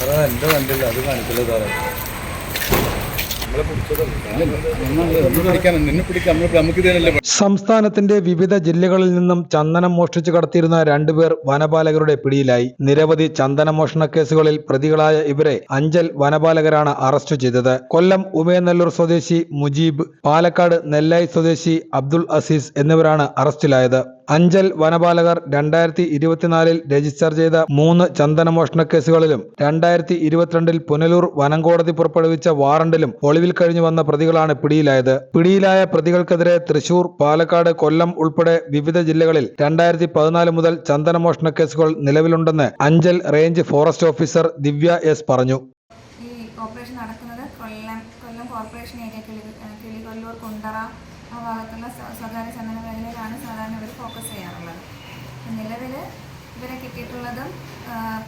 എന്റെ വണ്ടിയല്ല അത് കാണിക്കില്ല സാറേ? സംസ്ഥാനത്തിന്റെ വിവിധ ജില്ലകളിൽ നിന്നും ചന്ദനം മോഷ്ടിച്ചു കടത്തിയിരുന്ന രണ്ടുപേർ വനപാലകരുടെ പിടിയിലായി. നിരവധി ചന്ദന മോഷണ കേസുകളിൽ പ്രതികളായ ഇവരെ അഞ്ചൽ വനപാലകരാണ് അറസ്റ്റ് ചെയ്തത്. കൊല്ലം ഉമയനെല്ലൂർ സ്വദേശി മുജീബ് പാലക്കാട് നെല്ലായി സ്വദേശി അബ്ദുൾ അസീസ് എന്നിവരാണ് അറസ്റ്റിലായത്. അഞ്ചൽ വനപാലകർ രണ്ടായിരത്തി ഇരുപത്തിനാലിൽ രജിസ്റ്റർ ചെയ്ത മൂന്ന് ചന്ദനമോഷണ കേസുകളിലും രണ്ടായിരത്തി ഇരുപത്തിരണ്ടിൽ പുനലൂർ വനം കോടതി പുറപ്പെടുവിച്ച വാറണ്ടിലും ഒളിവിൽ കഴിഞ്ഞു വന്ന പ്രതികളാണ് പിടിയിലായത്. പിടിയിലായ പ്രതികൾക്കെതിരെ തൃശൂർ പാലക്കാട് കൊല്ലം ഉൾപ്പെടെ വിവിധ ജില്ലകളിൽ രണ്ടായിരത്തി പതിനാല് മുതൽ ചന്ദനമോഷണ കേസുകൾ നിലവിലുണ്ടെന്ന് Anchal range forest officer Divya S പറഞ്ഞു. ഈ ഓപ്പറേഷൻ നടക്കുന്നത് കൊല്ലം കൊല്ലം കോർപ്പറേഷൻ ഏരിയ കിളി കിളികൊല്ലൂർ കുണ്ടറ ആ ഭാഗത്തുള്ള സ്വകാര്യ ചന്ദന മേഖലയിലാണ് സാധാരണ ഇവർ ഫോക്കസ് ചെയ്യാറുള്ളത്. നിലവിൽ ഇവരെ കിട്ടിയിട്ടുള്ളതും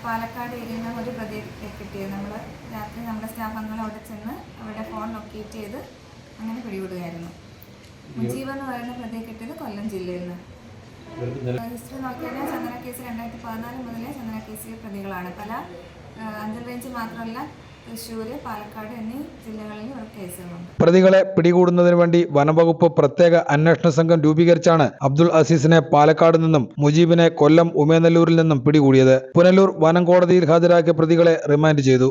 പാലക്കാട് ഏരിയയിൽ നിന്നും ഒരു പ്രതി കിട്ടിയത്. നമ്മൾ രാത്രി നമ്മുടെ സ്റ്റാഫ് അംഗങ്ങൾ അവിടെ ചെന്ന് അവരുടെ ഫോൺ ലൊക്കേറ്റ് ചെയ്ത് അങ്ങനെ പിടികൂടുകയായിരുന്നു. മുജീബ് എന്ന് പറയുന്ന പ്രതി കിട്ടിയത് കൊല്ലം ജില്ലയിൽ നിന്ന്. ഹിസ്റ്ററി നോക്കിയാൽ ചന്ദന കേസ് രണ്ടായിരത്തി പതിനാല് മുതലേ ചന്ദന കേസിലെ പ്രതികളാണ്. പല അഞ്ചൽ റേഞ്ച് മാത്രമല്ല തൃശ്ശൂർ പാലക്കാട് എന്നീ പ്രതികളെ പിടികൂടുന്നതിന് വേണ്ടി വനംവകുപ്പ് പ്രത്യേക അന്വേഷണ സംഘം രൂപീകരിച്ചാണ് അബ്ദുൾ അസീസിനെ പാലക്കാട് നിന്നും മുജീബിനെ കൊല്ലം ഉമേനല്ലൂരിൽ നിന്നും പിടികൂടിയത്. പുനലൂർ വനം കോടതിയിൽ ഹാജരാക്കിയ പ്രതികളെ റിമാൻഡ് ചെയ്തു.